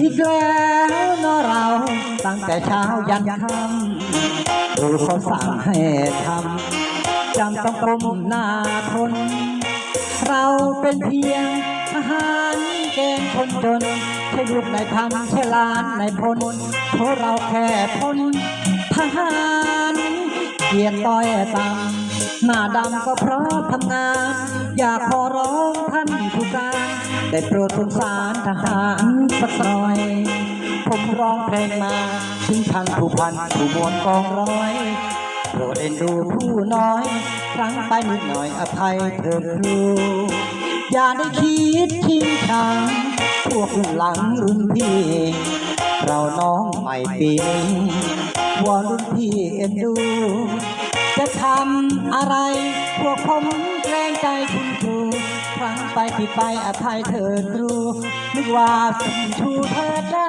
อีกแล้วเนอะเราตั้งแต่เช้ายันค่ำดูเขาสั่งให้ทำจำต้องก้มหน้าทนเราเป็นเพียงทหารเกณฑ์คนจนใช่ลูกในายพันใช่หลานในพลเพราะเราแค่พลทหารเกียรติต้อยต่ำ หน้าดำก็เพราะทำงาน อยากขอร้องท่านผู้การได้โปรดสงสารทหารสักหน่อย ผมร้องเพลงมา ถึงท่านผู้พันผู้มวลกองร้อย โปรดเอ็นดูผู้น้อย ครั้งไปนิดหน่อยอภัยเถิดครูอย่าได้คิดทิ้งทางพวกรุ่นหลังรุ่นพี่ เราน้องใหม่ปีนี้วอนรุ่นพี่เอ็นดู จะทำอะไร พวกผมเกรงใจคุณครูครั้งไปผิดไปอภัยเถิดครูนึกว่าสุนชูเถิดจ้า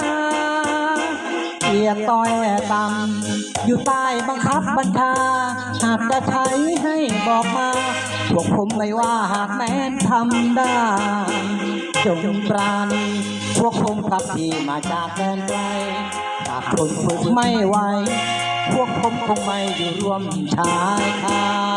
เกียรติต้อยต่ำอยู่ใต้บังคับบัญชา หากจะใช้ให้บอกมา พวกผมไม่ว่าหากแม้นทำได้ จงปราณีพวกผมขับที่มาจากแดนไกลหากทนฝึกไม่ไหว พวกผมคงไม่อยู่ร่วมชายคา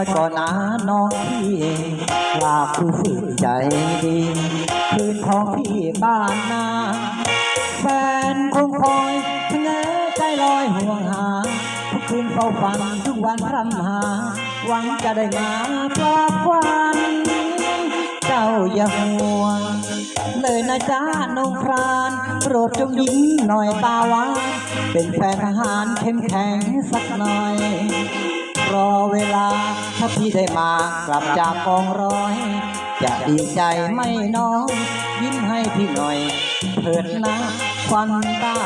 อยก่อนนะน้องพี่ลาครูฝึกใจดีคืนของพี่บ้านนาแฟนคงคอยชะเง้อใจลอยห่วงหาทุกคืนเฝ้าฝันทุกวันพรำหา หวังจะได้มาปลอบควันเจ้าอย่าห่วงเลยนะจ๊ะนงครานโปรดจงยิ้มหน่อยตาหวานเป็นแฟนทหารเข้มแข็งสักหน่อย รอเวลา ถ้าพี่ได้มากลับจากกองร้อย จะดีใจไม่น้อยยิ้มให้พี่หน่อยเถิดนะควันตา